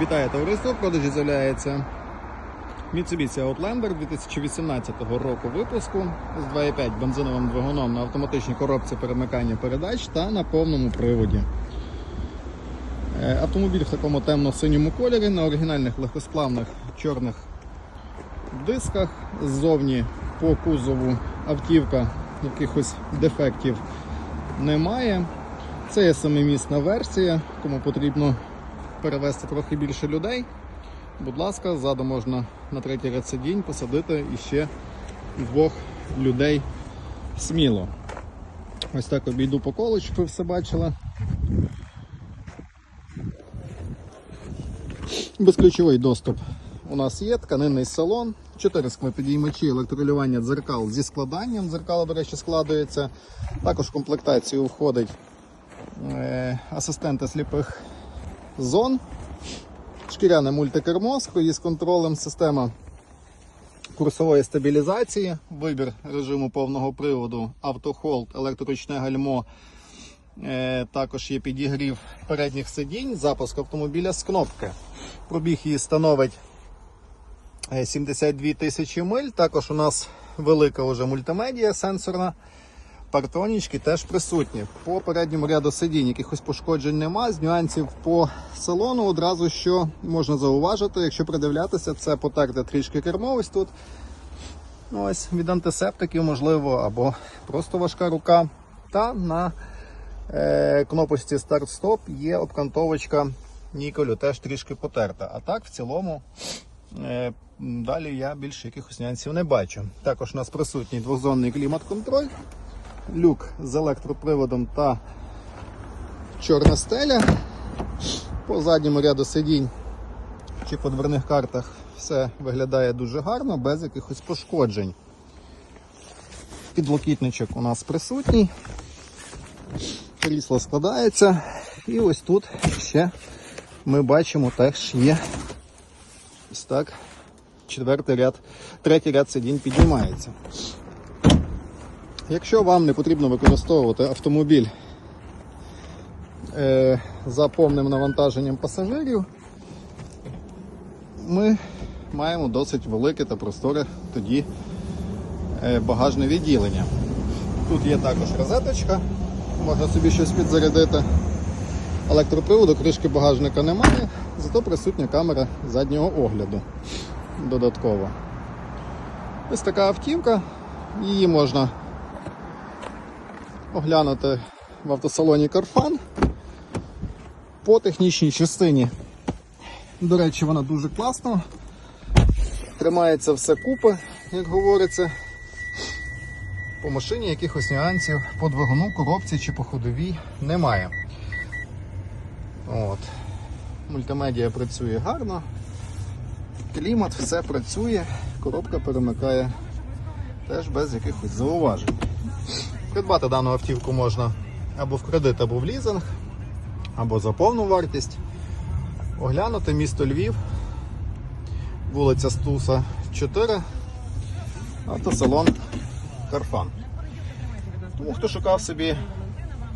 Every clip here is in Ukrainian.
Вітаю товариство! В продажі з'являється Mitsubishi Outlander 2018 року випуску з 2,5 бензиновим двигуном на автоматичній коробці перемикання передач та на повному приводі. Е, Автомобіль в такому темно-синьому кольорі на оригінальних легкосплавних чорних дисках. Ззовні по кузову автівка якихось дефектів немає. Це є семимісна версія, кому потрібно перевезти трохи більше людей. Будь ласка, ззаду можна на третій ряд сидінь посадити іще двох людей сміло. Ось так обійду по колу, щоб ви все бачили. Безключовий доступ у нас є, тканинний салон, 4 склопідіймачі, електролювання дзеркал зі складанням. Дзеркало, до речі, складується. Також в комплектацію входить е, асистенти сліпих зон, шкіряне мультикермо з контролем, система курсової стабілізації, вибір режиму повного приводу, автохолд, електроручне гальмо. Е, Також є підігрів передніх сидінь, запуск автомобіля з кнопки. Пробіг її становить е, 72 тисячі миль. Також у нас велика вже мультимедія сенсорна. Партонічки теж присутні. По передньому ряду сидінь якихось пошкоджень нема. З нюансів по салону одразу що можна зауважити, якщо придивлятися, це потерте трішки кермо ось тут. Ось від антисептиків, можливо, або просто важка рука. Та на е, кнопочці старт-стоп є обкантовочка Ніколю, теж трішки потерта. А так, в цілому, е, далі я більше якихось нюансів не бачу. Також у нас присутній двозонний клімат-контроль люк з електроприводом та чорна стеля. По задньому ряду сидінь чи по дверних картах все виглядає дуже гарно, без якихось пошкоджень. Підлокітничок у нас присутній. Крісло складається. І ось тут ще ми бачимо теж є ось так. Четвертий ряд, третій ряд сидінь піднімається. Якщо вам не потрібно використовувати автомобіль е, за повним навантаженням пасажирів, ми маємо досить велике та просторе тоді е, багажне відділення. Тут є також розеточка, можна собі щось підзарядити. Електроприводу, кришки багажника немає, зато присутня камера заднього огляду додатково. Ось така автівка, її можна оглянути в автосалоні Карфан. По технічній частині, до речі, вона дуже класна. Тримається все купи, як говориться. По машині якихось нюансів по двигуну, коробці чи по ходовій немає. От. Мультимедіа працює гарно, клімат, все працює, коробка перемикає теж без якихось зауважень. Придбати дану автівку можна або в кредит, або в лізинг, або за повну вартість. Оглянути місто Львів, вулиця Стуса 4, автосалон Карфан. Тому хто шукав собі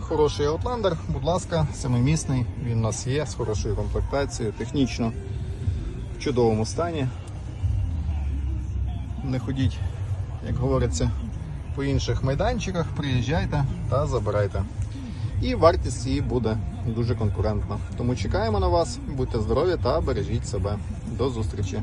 хороший Outlander, будь ласка, семимісний, він у нас є з хорошою комплектацією, технічно в чудовому стані. Не ходіть, як говориться, по інших майданчиках, приїжджайте та забирайте. І вартість її буде дуже конкурентна. Тому чекаємо на вас, будьте здорові та бережіть себе. До зустрічі!